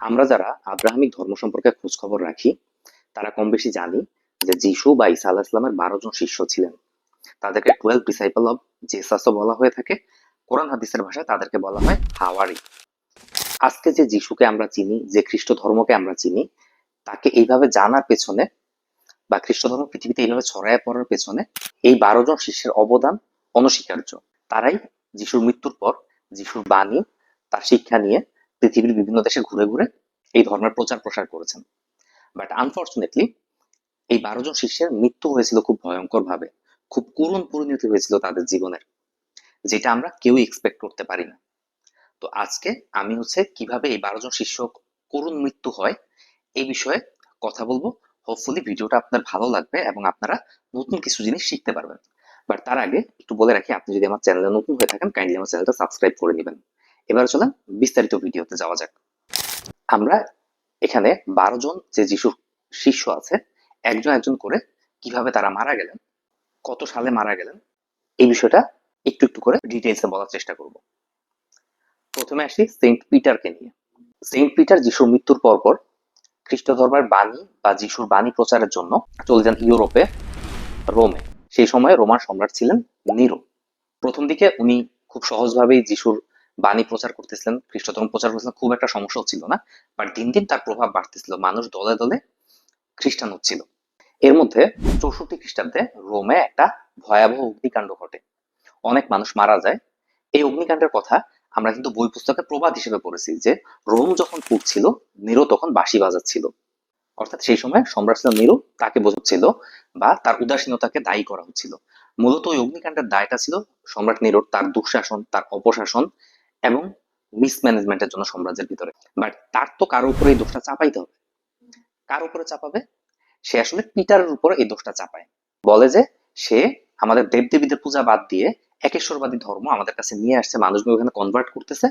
আমরা যারা আব্রাহামিক ধর্ম সম্পর্কে খোঁজ খবর রাখি, তারা কম বেশি জানি যে যিশু বা ঈসা আল্লাহ ইসলামের বারো জন শিষ্য ছিলেন। তাদেরকে টুয়েলভ ডিসাইপল অফ জেসাসও বলা হয়ে থাকে। কোরআন হাদিসের ভাষায় তাদেরকে বলা হয় হাওয়ারি। আজকে যে যিশুকে আমরা চিনি, যে খ্রিস্ট ধর্মকে আমরা চিনি, তাকে এইভাবে জানার পেছনে বা খ্রিস্ট ধর্ম পৃথিবীতে এইভাবে ছড়ায় পড়ার পেছনে এই বারো জন শিষ্যের অবদান অনস্বীকার্য। তারাই যিশুর মৃত্যুর পর, যিশুর বাণী, তার শিক্ষা নিয়ে পৃথিবীর বিভিন্ন দেশে ঘুরে ঘুরে এই ধর্মের প্রচার প্রসার করেছেন। বাট আনফর্চুনেটলি এই বারো জন শিষ্যের মৃত্যু হয়েছিল খুব ভয়ঙ্কর ভাবে খুব করুণ পরিণতি হয়েছিল তাদের জীবনের, যেটা আমরা কেউই এক্সপেক্ট করতে পারি না। তো আজকে আমি হচ্ছে কীভাবে এই বারো জন শিষ্য করুণ মৃত্যু হয়, এই বিষয়ে কথা বলব। হোপফুলি ভিডিওটা আপনার ভালো লাগবে এবং আপনারা নতুন কিছু জিনিস শিখতে পারবেন। বাট তার আগে একটু বলে রাখি, আপনি যদি আমার চ্যানেলে নতুন হয়ে থাকেন কাইন্ডলি আমার চ্যানেলটা সাবস্ক্রাইব করে নেবেন। এবার চলেন বিস্তারিত ভিডিওতে যাওয়া যাক। আমরা এখানে বারো জন যে যিশুর শিষ্য আছে, একজন একজন করে কীভাবে তারা মারা গেলেন, কত সালে মারা গেলেন, এই বিষয়টা একটু একটু করে ডিটেলসে বলার চেষ্টা করব। প্রথমে আসি সেন্ট পিটারকে নিয়ে। সেন্ট পিটার যিশুর মৃত্যুর পর পর খ্রিস্ট ধর্মের বাণী বা যিশুর বাণী প্রচারের জন্য চলে যান ইউরোপে, রোমে। সেই সময় রোমান সম্রাট ছিলেন নিরো। প্রথম দিকে উনি খুব সহজভাবেই যিশুর বাণী প্রচার করতেছিলেন খ্রিস্ট ধর্ম প্রচার করতেছিলেন, খুব একটা সমস্যা হচ্ছিল না বাট দিন দিন তার প্রভাব বাড়তেছিল, মানুষ দলে দলে খ্রিস্টান হচ্ছিল। এর মধ্যে চৌষট্টি খ্রিস্টাব্দে রোমে একটা ভয়াবহ অগ্নিকাণ্ড ঘটে। অনেক মানুষ মারা যায়। এই অগ্নিকাণ্ডের কথা আমরা কিন্তু বই পুস্তকে প্রবাদ হিসেবে পড়েছি যে রোম যখন পুড়ছিল নিরো তখন বাঁশি বাজাচ্ছিল। অর্থাৎ সেই সময় সম্রাট ছিল নিরু, তাকে বোঝাচ্ছিল বা তার উদাসীনতাকে দায়ী করা হচ্ছিল। মূলত ওই অগ্নিকাণ্ডের দায়টা ছিল সম্রাট নিরোর, তার দুঃশাসন, তার অপশাসন এবং মিসম্যানেজমেন্টের জন্য সাম্রাজ্যের ভিতরে। বাট তার তো কারও উপরে এই দোষটা চাপাইতে হবে। কার উপরে চাপাবে? সে আসলে পিটারের উপরে এই দোষটা চাপায়। বলে যে সে আমাদের দেবদেবীদের পূজা বাদ দিয়ে একেশ্বরবাদী ধর্ম আমাদের কাছে নিয়ে আসছে, মানুষগুলো ওখানে কনভার্ট করতেছে।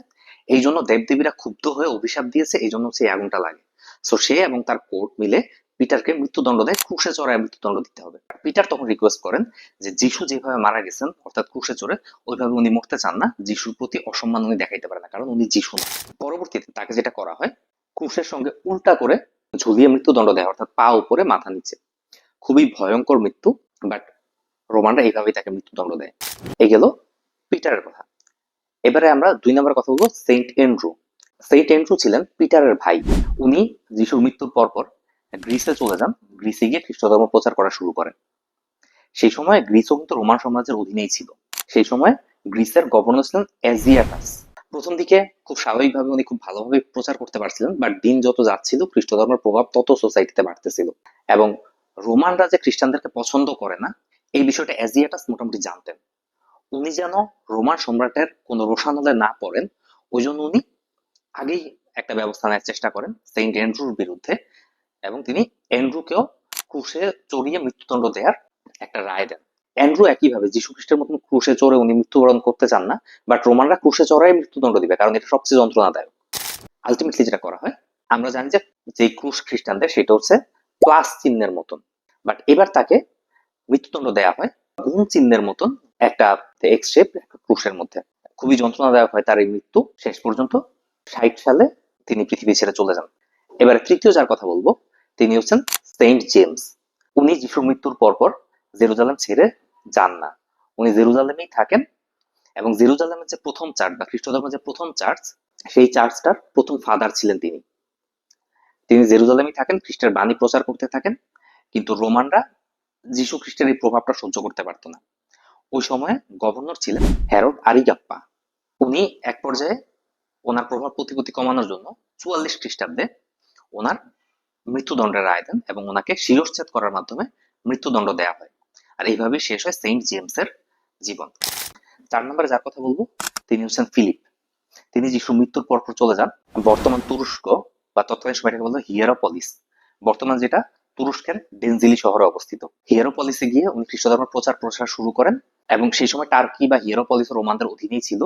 এই জন্য দেবদেবীরা ক্ষুব্ধ হয়ে অভিশাপ দিয়েছে, এই জন্য এই আগুনটা লাগে। সো সে এবং তার কোর্ট মিলে পিটারকে মৃত্যুদণ্ড দেয়, ক্রুশে চড়ায় মৃত্যুদণ্ড দিতে হবে। পিটার তখন রিকোয়েস্ট করেন যে যিশু যেভাবে মারা গেছেন, অর্থাৎ ক্রুশে চড়ে, ওইভাবে উনি মরতে চান না, যিশুর প্রতি অসম্মান উনি দেখাইতে পারে না, কারণ উনি যিশু না। পরবর্তীতে তাকে যেটা করা হয়, ক্রুশের সঙ্গে উল্টা করে ঝুলিয়ে মৃত্যুদণ্ড দেয়, অর্থাৎ পা উপরে, মাথা নিচে। খুবই ভয়ঙ্কর মৃত্যু বাট রোমানরা এইভাবেই তাকে মৃত্যুদণ্ড দেয়। এই গেল পিটারের কথা। এবারে আমরা দুই নম্বর কথা বলব, সেন্ট এন্ড্রু। সেন্ট এন্ড্রু ছিলেন পিটারের ভাই। উনি যিশুর মৃত্যুর পর পর গ্রিসে চলে যান। গ্রিসে গিয়ে খ্রিস্ট ধর্ম প্রচার করা শুরু করেন। সেই সময় গ্রিসও কিন্তু রোমান সাম্রাজ্যের অধীনেই ছিল। সেই সময় গ্রিসের গভর্নর ছিলেন এজিয়াটাস প্রথম দিকে খুব স্বাভাবিকভাবে উনি খুব ভালোভাবে প্রচার করতে পারছিলেন বাট দিন যত যাচ্ছিল খ্রিস্ট ধর্মের প্রভাব তত সোসাইটিতে বাড়তেছিল। এবং রোমানরা যে খ্রিস্টানদেরকে পছন্দ করে না, এই বিষয়টা এজিয়াটাস মোটামুটি জানতেন। উনি যেন রোমান সম্রাটের কোনো রোষানলে না পড়েন, ওই জন্য উনি আগেই একটা ব্যবস্থা নেওয়ার চেষ্টা করেন সেন্ট অ্যান্ড্রুর বিরুদ্ধে। এবং তিনি অ্যান্ড্রুকেও ক্রুশে চড়িয়ে মৃত্যুদণ্ড দেওয়ার একটা রায় দেন। অ্যান্ড্রু একইভাবে যীশু খ্রিস্টের মতন ক্রুশে চড়ে উনি মৃত্যুবরণ করতে চান না, বাট রোমানরা ক্রুশে চড়াই মৃত্যুদণ্ড দিবে, কারণ এটা সবচেয়ে যন্ত্রণাদায়ক। আলটিমেটলি যেটা করা হয়, আমরা জানি যে যে ক্রুশ খ্রিস্টানদের সেটা হচ্ছে প্লাস চিহ্নের মতন। বাট এবার তাকে মৃত্যুদণ্ড দেয়া হয় গুণ চিহ্নের মতন একটা এক্স শেপ ক্রুশের মধ্যে। খুবই যন্ত্রণাদায়ক হয় তার এই মৃত্যু। শেষ পর্যন্ত ষাট সালে তিনি পৃথিবী ছেড়ে চলে যান। এবারে তৃতীয় যার কথা বলব, তিনি হচ্ছেন সেন্ট জেমস। উনি যিশুর মৃত্যুর পরপর জেরুজালেম ছেড়ে যান না। উনি জেরুজালেমেই থাকেন এবং জেরুজালেমের যে প্রথম চার্চ বা খ্রিস্ট ধর্মের যে প্রথম চার্চ, সেই চার্চটার প্রথম ফাদার ছিলেন তিনি। তিনি জেরুজালেমেই থাকেন, খ্রিস্টের বাণী প্রচার করতে থাকেন, কিন্তু রোমানরা যিশু খ্রিস্টের এই প্রভাবটা সহ্য করতে পারতো না। ওই সময়ে গভর্নর ছিলেন হ্যারোড আরিগাপ্পা। উনি এক পর্যায়ে ওনার প্রভাব প্রতিপত্তি কমানোর জন্য চুয়াল্লিশ খ্রিস্টাব্দে ওনার মৃত্যুদণ্ডের রায় দেন এবং ওনাকে শিরশ্ছেদ করার মাধ্যমে মৃত্যুদণ্ড দেওয়া হয়। আর এইভাবে শেষ হয় সেন্ট জেমসের জীবন। চার নম্বরে যার কথা বলব, তিনি হচ্ছেন ফিলিপ। তিনি যিশু মৃত্যুর পর পর চলে যান বর্তমান তুরস্ক বা তৎকালীন সময়টাকে বলতো হিয়ারোপলিস। বর্তমান যেটা তুরস্কের ডেনজিলি শহরে অবস্থিত। হিয়ারোপলিসে গিয়ে উনি খ্রিস্ট ধর্মের প্রচার প্রসার শুরু করেন এবং সেই সময় টার্কি বা হিয়ারোপলিস রোমানদের অধীনেই ছিল।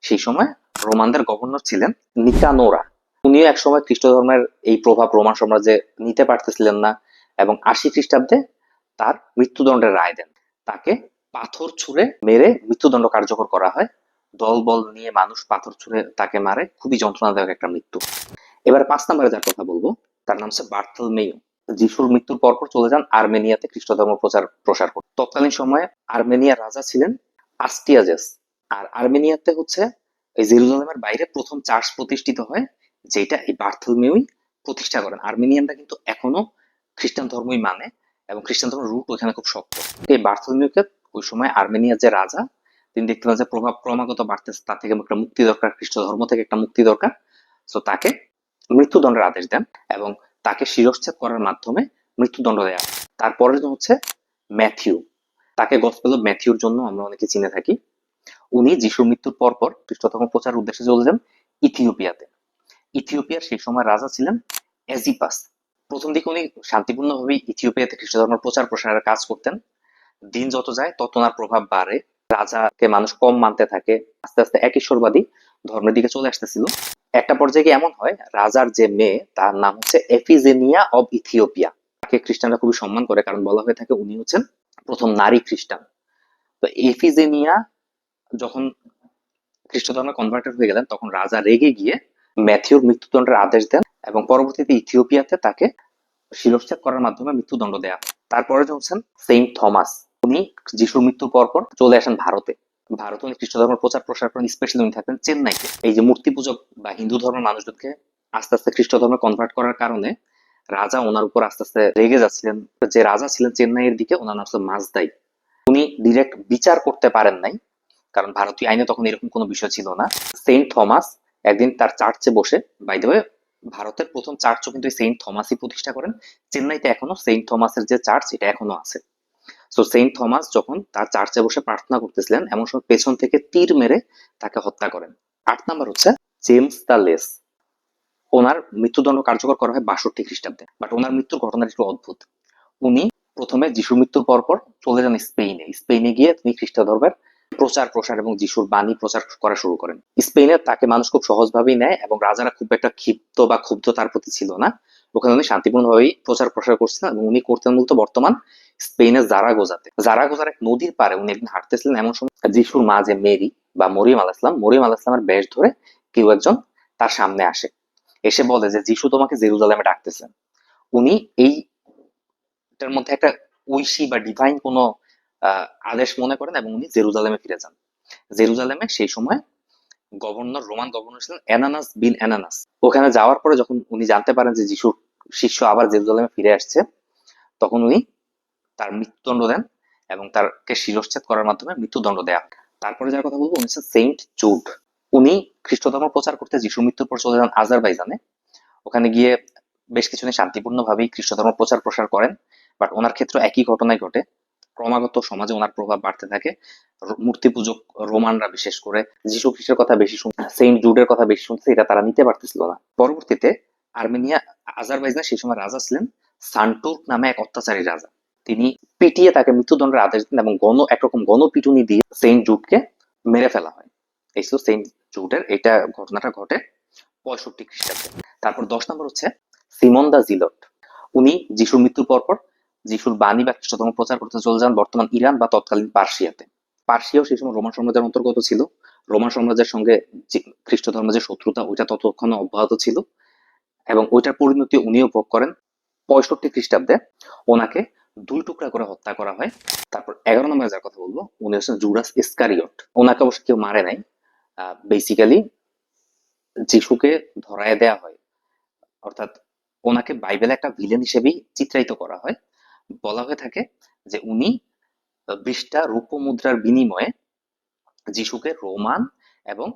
সেই সময় রোমানদের গভর্নর ছিলেন নিকানোরা। উনিও একসময় খ্রিস্ট ধর্মের এই প্রভাব রোমান সাম্রাজ্যে নিতে পারতেছিলেন না এবং আশি খ্রিস্টাব্দে তার মৃত্যুদণ্ডের রায় দেন। তাকে পাথর ছুঁড়ে মেরে মৃত্যুদণ্ড কার্যকর করা হয়। দলবল নিয়ে মানুষ পাথর ছুঁড়ে তাকে মারে। খুবই যন্ত্রণাদায়ক একটা মৃত্যু। এবার পাঁচ নম্বরে যার কথা বলব, তার নাম হচ্ছে বার্থল মেয়ু যিশুর মৃত্যুর পরপর চলে যান আর্মেনিয়াতে খ্রিস্ট ধর্ম প্রচার, প্রসার করতে। তৎকালীন সময়ে আর্মেনিয়ার রাজা ছিলেন আস্টিয়াজেস আর আর্মেনিয়াতে হচ্ছে, এই জেরুজালেমের বাইরে প্রথম চার্চ প্রতিষ্ঠিত হয় যেটা এই বার্থলমেউই প্রতিষ্ঠা করেন। আর্মেনিয়ানরা কিন্তু এখনও খ্রিস্টান ধর্মই মানে এবং খ্রিস্টান ধর্মের রুট ওইখানে খুব শক্ত। এই বার্থলমেউকে ওই সময় আর্মেনিয়ার যে রাজা, তিনি দেখতে পান যে প্রভাব ক্রমাগত বাড়তেছে। তার থেকে একটা মুক্তি দরকার, খ্রিস্ট ধর্ম থেকে একটা মুক্তি দরকার। তো তাকে মৃত্যুদণ্ডের আদেশ দেন এবং তাকে শিরশ্ছেদ করার মাধ্যমে মৃত্যুদণ্ড দেয়া হয়। তারপরে হচ্ছে ম্যাথিউ। তাকে গসপেল অফ ম্যাথিউর জন্য আমরা অনেকে চিনে থাকি। উনি যিশুর মৃত্যুর পর পর খ্রিস্ট ধর্ম প্রচার উদ্দেশ্যে চলে যান ইথিওপিয়াতে। ইথিওপিয়ার সেই সময় রাজা ছিলেন এজিপাস। প্রথম দিকে উনি শান্তিপূর্ণভাবে ইথিওপিয়াতে খ্রিস্ট ধর্মের প্রচার প্রসারের কাজ করতেন। দিন যত যায়, তত ওনার প্রভাব বাড়ে। রাজাকে মানুষ কম মানতে থাকে। আস্তে আস্তে এক ঈশ্বরবাদী ধর্মের দিকে চলে আসতেছিল। একটা পর্যায়ে এমন হয়, রাজার যে মেয়ে, তার নাম হচ্ছে এফিজেনিয়া অব ইথিওপিয়া। তাকে খ্রিস্টানরা খুবই সম্মান করে, কারণ বলা হয়ে থাকে উনি হচ্ছেন প্রথম নারী খ্রিস্টান। তো এফিজেনিয়া যখন খ্রিস্ট ধর্মে কনভার্টেড হয়ে গেলেন, তখন রাজা রেগে গিয়ে ম্যাথিউর মৃত্যুদণ্ডের আদেশ দেন এবং পরবর্তীতে ইথিওপিয়াতে তাকে শিরশ্ছেদ করার মাধ্যমে মৃত্যুদণ্ড দেয়া তারপরে হচ্ছেন সেন্ট থমাস, উনি যিশুর মৃত্যুর পর পর চলে আসেন ভারতে। ভারতে উনি খ্রিস্ট ধর্মের প্রচার প্রসার করেন, স্পেশালি উনি থাকতেন চেন্নাইতে। এই যে মূর্তি পূজক বা হিন্দু ধর্মের মানুষদেরকে আস্তে আস্তে খ্রিস্ট ধর্মে কনভার্ট করার কারণে রাজা ওনার উপর আস্তে আস্তে রেগে যাচ্ছিলেন। যে রাজা ছিলেন চেন্নাইয়ের দিকে, ওনার নাম ছিল মাজদাই উনি ডিরেক্ট বিচার করতে পারেন নাই, কারণ ভারতীয় আইনে তখন এরকম কোনো বিষয় ছিল না। সেন্ট থমাস একদিন তার চার্চে বসে বাই ভারতের প্রথম চার্চও কিন্তু সেন্ট থমাসই প্রতিষ্ঠা করেন। চেন্নাইতে এখনও সেন্ট থমাসের যে চার্চ এটা এখনও আছে। সো সেন্ট থমাস যখন তার চার্চে বসে প্রার্থনা করতেছিলেন, এমন সময় পেছন থেকে তীর মেরে তাকে হত্যা করেন। আট নাম্বার হচ্ছে জেমস দ্য লেস ওনার মৃত্যুদণ্ড কার্যকর করা হয় বাষট্টি খ্রিস্টাব্দে। বাট ওনার মৃত্যুর ঘটনাটা একটু অদ্ভুত। উনি প্রথমে যিশুর মৃত্যুর পর পর চলে যান স্পেনে স্পেনে গিয়ে তিনি খ্রিস্ট ধর্মের প্রচার, প্রসার এবং যিশুর বাণী প্রচার করা শুরু করেন। স্পেনে তাকে মানুষ খুব সহজভাবেই নেয় এবং রাজারা খুব একটা ক্ষিপ্ত বা ক্ষুব্ধ তার প্রতি ছিল না। ওখানে উনি শান্তিপূর্ণভাবেই প্রচার, প্রসার করছিলেন এবং উনি করতেন মূলত বর্তমান স্পেনের জারাগোজাতে। জারাগোজার এক নদীর পারে উনি একদিন হাঁটতেছিলেন এমন সময় যিশুর মা যে মেরি বা মরিয়ম আল ইসলাম মরিয়ম আল ইসলামের বেশ ধরে কেউ একজন তার সামনে আসে। এসে বলে যে, যিশু তোমাকে জেরুজালেমে ডাকতেছেন। উনি এইটার মধ্যে একটা ঐশী বা ডিভাইন কোনো আদেশ মনে করেন এবং উনি জেরুজালেমে ফিরে যান। জেরুজালেমে সেই সময় গভর্নর, রোমান গভর্নর ছিলেন অ্যানানাস বিন অ্যানানাস। ওখানে যাওয়ার পরে যখন উনি জানতে পারেন যে যিশুর শিষ্য আবার জেরুজালেমে ফিরে আসছে, তখন উনি তার মৃত্যুদণ্ড দেন এবং তারকে শিরশ্ছেদ করার মাধ্যমে মৃত্যুদণ্ড দেয়া। তারপরে যার কথা বলব, উনি সেন্ট জুড উনি খ্রিস্ট ধর্ম প্রচার করতে যিশুর মৃত্যুর পর চলে যান আজারবাইজানে। ওখানে গিয়ে বেশ কিছুদিন শান্তিপূর্ণ ভাবেই খ্রিস্ট ধর্ম প্রচার প্রসার করেন, বাট ওনার ক্ষেত্রে একই ঘটনাই ঘটে। ক্রমাগত সমাজে ওনার প্রভাব বাড়তে থাকে। মূর্তি পূজক রোমানরা বিশেষ করে যিশু খ্রিস্টের কথা বেশি শুন, সেন্ট জুডের কথা বেশি শুনছে, এটা তারা নিতে পারতেছিল না। পরবর্তীতে আর্মেনিয়া, আজারবাইজানে সেই সময় রাজা ছিলেন সান্টুর নামে এক অত্যাচারী রাজা। তিনি পিটিয়ে তাকে মৃত্যুদণ্ডের আদেশ দেন এবং গণ একরকম গণপিটুনি দিয়ে সেন্ট জুডকে মেরে ফেলা হয়। এই ছিল সেন্ট জুডের, এটা ঘটনাটা ঘটে পঁয়ষট্টি খ্রিস্টাব্দে। তারপর দশ নম্বর হচ্ছে সিমন দা জিলট। উনি যিশুর মৃত্যুর পর পর যিশুর বাণী বা খ্রিস্টধর্ম প্রচার করতে চলে যান বর্তমান ইরান বা তৎকালীন পার্সিয়াতে। পার্সিয়াও সেই সময় রোমান সাম্রাজ্যের অন্তর্গত ছিল। রোমান সাম্রাজ্যের সঙ্গে খ্রিস্ট ধর্মের যে শত্রুতা, ওইটা ততক্ষণ অব্যাহত ছিল এবং ওইটার পরিণতি উনিও ভোগ করেন পঁয়ষট্টি খ্রিস্টাব্দে। ওনাকে দুই টুকরা করে হত্যা করা হয়। তারপর এগারো নম্বরে যার কথা বলব, উনি হচ্ছেন জুরাস ইস্কারিয়ট। ওনাকে অবশ্য কেউ মারে নাই। বেসিক্যালি যিশুকে ধরায় দেয়া হয়। অর্থাৎ ওনাকে বাইবেলে একটা ভিলেন হিসেবেই চিত্রায়িত করা হয়। বলা হয়ে থাকে যে উনি বিশটা রূপ মুদ্রার বিনিময়ে যিশুকে রোমান এবং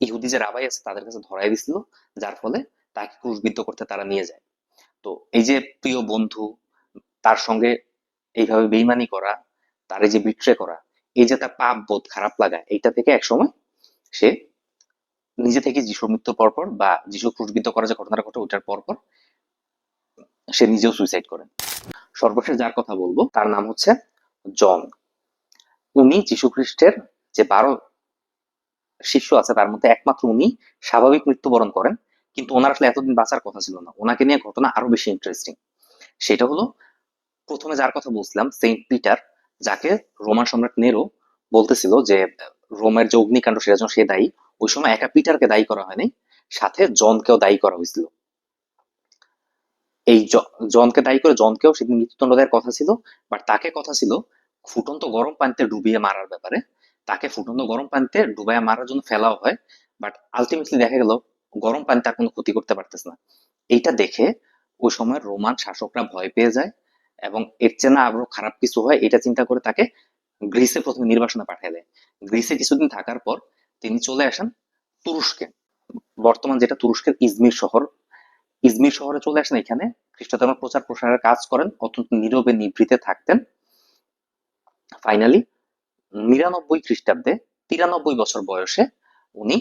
ইহুদি যে রাবাই আছে তাদের কাছে ধরাই দিছিল, যার ফলে তাকে ক্রুশবিদ্ধ করতে তারা নিয়ে যায়। তো এই যে প্রিয় বন্ধু, তার সঙ্গে এইভাবে বেইমানি করা, তার এই যে বিট্রে করা, এই যে তার পাপ বোধ খারাপ লাগা, এইটা থেকে একসময় সে নিজে থেকে যিশুর মৃত্যুর পরপর বা যিশু ক্রুশবিদ্ধ করা যে ঘটনাটা ঘটে ওটার পরপর সে নিজেও সুইসাইড করেন। সর্বশেষ যার কথা বলব, তার নাম হচ্ছে জন। উনি যীশু খ্রিস্টের যে বারো শিষ্য আছে, তার মধ্যে একমাত্র উনি স্বাভাবিক মৃত্যুবরণ করেন, কিন্তু ওনার আসলে এতদিন বাঁচার কথা ছিল না। ওনাকে নিয়ে ঘটনা আরও বেশি ইন্টারেস্টিং সেটা হলো, প্রথমে যার কথা বলছিলাম সেন্ট পিটার যাকে রোমান সম্রাট নেরো বলতেছিল যে, রোমের যে অগ্নিকাণ্ড সেটার জন্য সে দায়ী, ওই সময় একা পিটারকে দায়ী করা হয়নি, সাথে জনকেও দায়ী করা হয়েছিল। এই জনকে দায়ী করে, জনকেও সেদিন মৃত্যুদণ্ড দেওয়ার কথা ছিল বাট তাকে কথা ছিল ফুটন্ত গরম পানিতে ডুবিয়ে মারার ব্যাপারে। তাকে ফুটন্ত গরম পানিতে ডুবাইয়া মারার জন্য ফেলাও হয় বাট আলটিমেটলি দেখা গেল, গরম পানি তার কোনো ক্ষতি করতে পারতেছে না। এইটা দেখে ওই সময় রোমান শাসকরা ভয় পেয়ে যায়, এবং এর চেয়ে না আরও খারাপ কিছু হয়, এটা চিন্তা করে তাকে গ্রিসে প্রথমে নির্বাসনে পাঠিয়ে দেয়। গ্রিসে কিছুদিন থাকার পর তিনি চলে আসেন তুরস্কে। বর্তমান যেটা তুরস্কের ইজমির শহর ইজমির শহরে চলে আসেন এখানে। খ্রিস্ট ধর্ম প্রচার প্রসারের কাজ করেন, অত্যন্ত নীরবে নিভৃতে থাকতেন। ফাইনালি নিরানব্বই খ্রিস্টাব্দে, তিরানব্বই বছর বয়সে উনি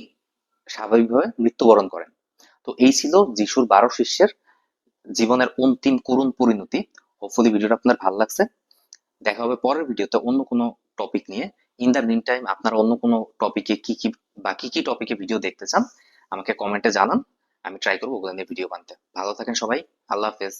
স্বাভাবিকভাবে মৃত্যুবরণ করেন। তো এই ছিল যিশুর বারো শিষ্যের জীবনের অন্তিম করুণ পরিণতি। হোপফুলি ভিডিওটা আপনার ভালো লাগছে। দেখা হবে পরের ভিডিওতে অন্য কোনো টপিক নিয়ে। ইন দ্য মিন টাইম আপনারা অন্য কোনো টপিকে কি কি বা কি কি টপিকে ভিডিও দেখতে চান, আমাকে কমেন্টে জানান। আমি ট্রাই করব ওগুলো নিয়ে ভিডিও বানতে। ভালো থাকেন সবাই আল্লাহ হাফেজ।